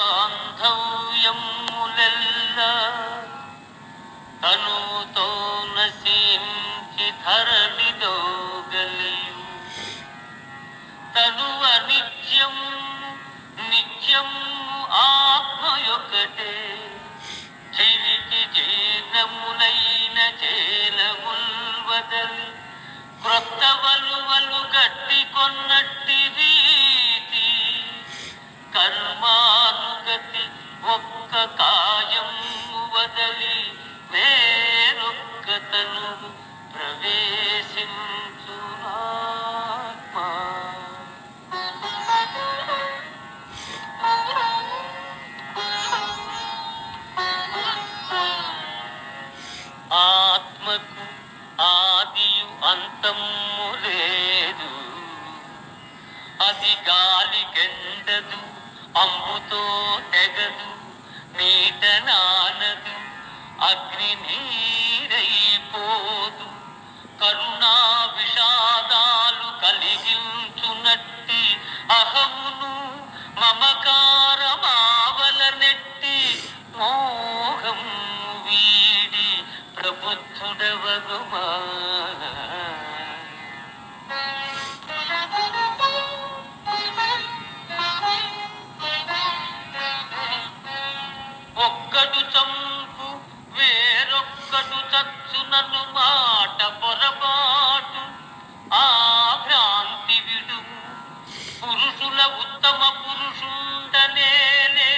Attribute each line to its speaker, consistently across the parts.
Speaker 1: బాంధవ్యములెల్ల తను వదలి వేరొక్కతను ప్రవేశించునాత్మా. ఆత్మకు ఆదియు అంతము లేదు. అది గాలి గెండదు అంబుతో తెగదు నీట నాన అగ్ని నీరైపోదు కరుణా విషాదాలు కలిగించునట్టి అహమును మమకారమావల నెట్టి మోహం వీడి ప్రబుద్ధుడవగుమా పురుషుల ఉత్తమ పురుషుండనేనే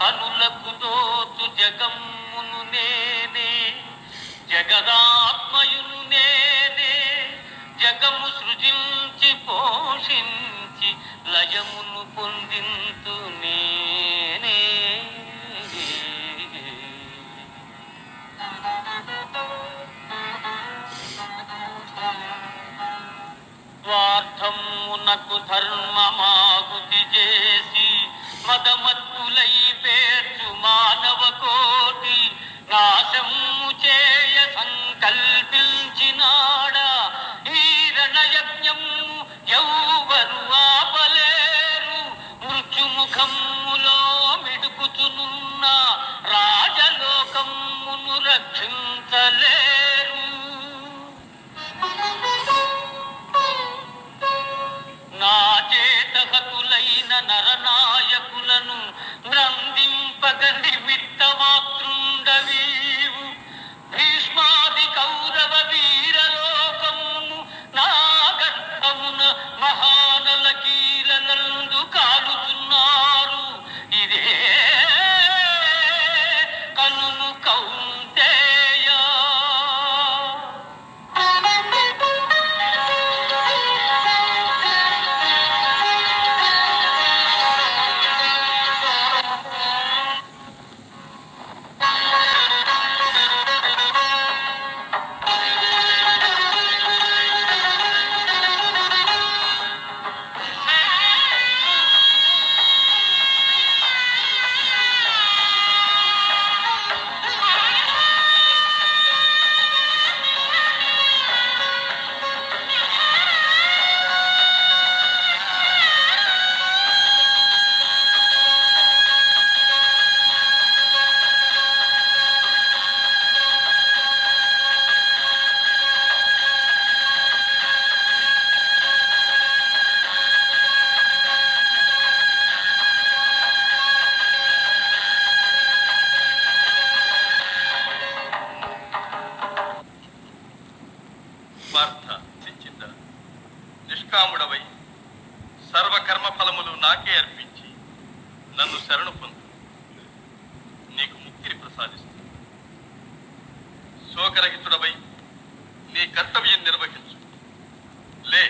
Speaker 1: కనులకు దోచు జగమ్మును నేనే జగదాత్మయును నేనే జగము సృజించి పోషించి లయమును పొందింతు నేనే ధర్మమాహుతి చేసి మదమత్తులై పేర్చు మానవ కోటి
Speaker 2: నాశం no, ఫలములు నాకే అర్పించి నన్ను శరణు పొందు. నీకు ముక్తిని ప్రసాదిస్తుంది శోకరహితుడవై నీ కర్తవ్యం నిర్వహించు. లే